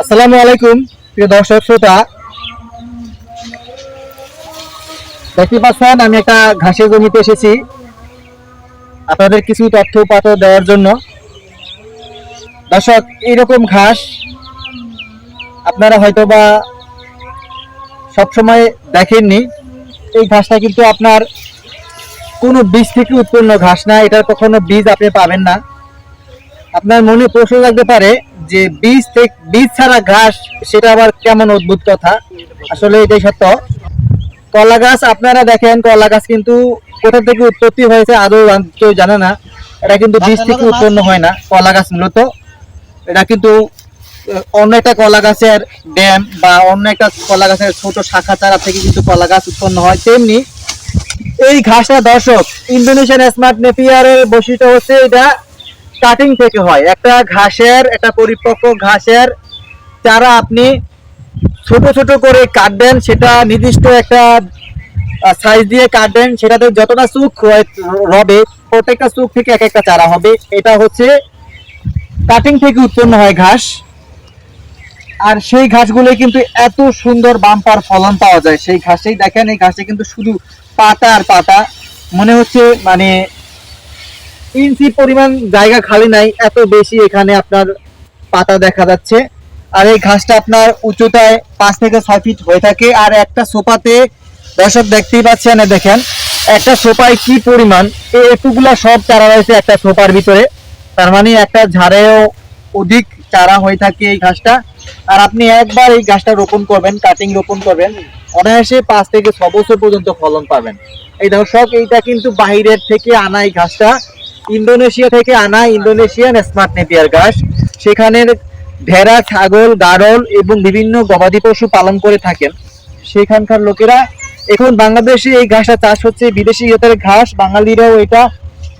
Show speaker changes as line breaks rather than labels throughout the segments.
আসসালামু আলাইকুম, প্রিয় দর্শক, শ্রোতা। দেখতে পাচ্ছেন, আমি একটা ঘাসের জমিতে এসেছি। আপনাদের কিছু তথ্য উপাত্ত দেওয়ার জন্য। দর্শক, এইরকম ঘাস আপনারা হয়তো বা সবসময় দেখেননি। এই ঘাসটা কিন্তু আপনার কোনো বীজ থেকে উৎপন্ন ঘাস না, এটার কখনো বীজ আপনি পাবেন না। আপনার মনে প্রশ্ন লাগতে পারে যে বীজ থেকে বীজ ছাড়া ঘাস সেটা আবার কেমন অদ্ভুত কথা? আসলে এটাই সত্য। কলা গাছ আপনারা দেখেন কলা গাছ কিন্তু কোথা থেকে উৎপত্তি হয়েছে আদৌ কেউ জানে না। এটা কিন্তু বীজ থেকে উৎপন্ন হয় না কলা গাছ মূলত। এটা কিন্তু অন্য একটা কলা গাছের ড্যাম বা অন্য একটা কলা গাছের ছোট শাখা চারা থেকে কিন্তু কলা গাছ উৎপন্ন হয়। তেমনি এই ঘাসটা দর্শক ইন্দোনেশিয়ান স্মার্ট নেপিয়ারের বৈশিষ্ট্য হচ্ছে এটা কাটিং থেকে হয়। একটা ঘাসের, একটা পরিপক্ক ঘাসের চারা আপনি ছোট ছোট করে কাটবেন, সেটা নির্দিষ্ট একটা সাইজ দিয়ে কাটবেন, সেটাতে যতটা চুক হবে, প্রত্যেকটা চুক থেকে এক একটা চারা হবে। এটা হচ্ছে কাটিং থেকে উৎপন্ন হয় ঘাস। আর সেই ঘাসগুলো কিন্তু এত সুন্দর বাম্পার ফলন পাওয়া যায়। সেই ঘাসেই দেখেন, এই ঘাসে কিন্তু শুধু পাতা আর পাতা। মনে হচ্ছে মানে ইঞ্চি পরিমাণ জায়গা খালি নাই, এত বেশি এখানে আপনার পাতা দেখা যাচ্ছে। আর এই ঘাসটা আপনার উচ্চতায় পাঁচ থেকে ছয় ফিট হয়ে থাকে। আর একটা সোপাতে দর্শক দেখতেই পাচ্ছেন দেখেন, একটা সোপায় কি পরিমাণ? এতগুলা সব চারা রয়েছে একটা সোপার ভিতরে। তার মানে একটা ঝাড়েও অধিক চারা হয়ে থাকে এই ঘাসটা। আর আপনি একবার এই ঘাসটা রোপণ করবেন কাটিং রোপণ করবেন, অনায়াসে পাঁচ থেকে ছ বছর পর্যন্ত ফলন পাবেন। এই দর্শক, এইটা কিন্তু বাহিরের থেকে আনা এই ঘাসটা। ইন্দোনেশিয়া থেকে আনা ইন্দোনেশিয়ান স্মার্ট নেপিয়ার ঘাস। সেখানে ভেড়া, ছাগল গাড়ল এবং বিভিন্ন গবাদি পশু পালন করে থাকেন। সেখানকার লোকেরা এখন বাংলাদেশে এই ঘাসটা চাষ হচ্ছে, বিদেশি জাতের ঘাস। বাঙালিরাও এটা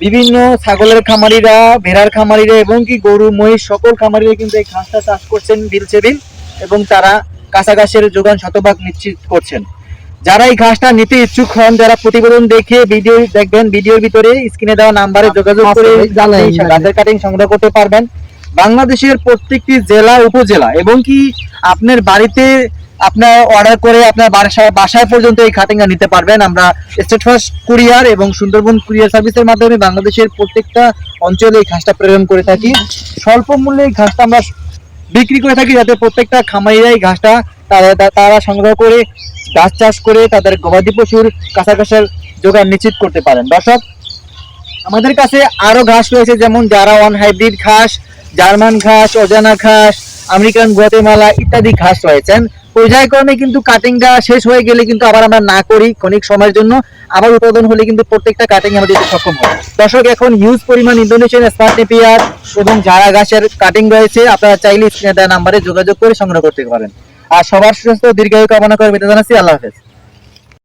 বিভিন্ন ছাগলের খামারিরা, ভেড়ার খামারিরা এবং কি গরু, মহিষ সকল খামারিরা কিন্তু এই ঘাসটা চাষ করছেন বিলছে বিল এবং তারা কাঁচা ঘাসের যোগান শতভাগ নিশ্চিত করছেন। যারা এই ঘাসটা নিতে ইচ্ছুক হন যারা প্রতিবেদন দেখে ভিডিও দেখবেন ভিডিওর ভিতরে স্ক্রিনে দেওয়া নাম্বারে যোগাযোগ করে এই
জানাই।
গাছের কাটিং সংগ্রহ করতে পারবেন। বাংলাদেশের প্রত্যেকটি জেলা উপজেলা এবং কি আপনার বাড়িতে আপনার অর্ডার করে আপনার বাসায় বাসায় পর্যন্ত এই কাটিংটা নিতে পারবেন। আমরা স্টেট ফার্স্ট কুরিয়ার এবং সুন্দরবন কুরিয়ার সার্ভিসের মাধ্যমে বাংলাদেশের প্রত্যেকটা অঞ্চলে এই ঘাসটা প্রেরণ করে থাকি। স্বল্প মূল্যে এই ঘাসটা আমরা বিক্রি করে থাকি যাতে প্রত্যেকটা খামারিরা এই ঘাসটা তারা সংগ্রহ করে ঘাস চাষ করে তাদের গবাদি পশুর কাছাকাছির যোগান নিশ্চিত করতে পারেন। দর্শক, আমাদের কাছে আরও ঘাস রয়েছে, যেমন যারা ওয়ান হাইব্রিড ঘাস, জার্মান ঘাস, অজানা ঘাস, আমেরিকান গুয়াতেমালা ইত্যাদি ঘাস রয়েছেন। পর্যায়ক্রমে কিন্তু কাটিংটা শেষ হয়ে গেলে কিন্তু আবার আমরা না করি ক্ষণিক সময়ের জন্য। আবার উৎপাদন হলে কিন্তু প্রত্যেকটা কাটিং আমরা দিতে সক্ষম হয়। দর্শক, এখন হিউজ পরিমাণ ইন্দোনেশিয়ান স্মার্ট নেপিয়ার এবং যারা ঘাসের কাটিং রয়েছে। আপনারা চাইলে নাম্বারে যোগাযোগ করে সংগ্রহ করতে পারেন। আর সবার সুস্থ দীর্ঘায়ু কামনা করে বিদায় জানাচ্ছি আল্লাহ হাফেজ।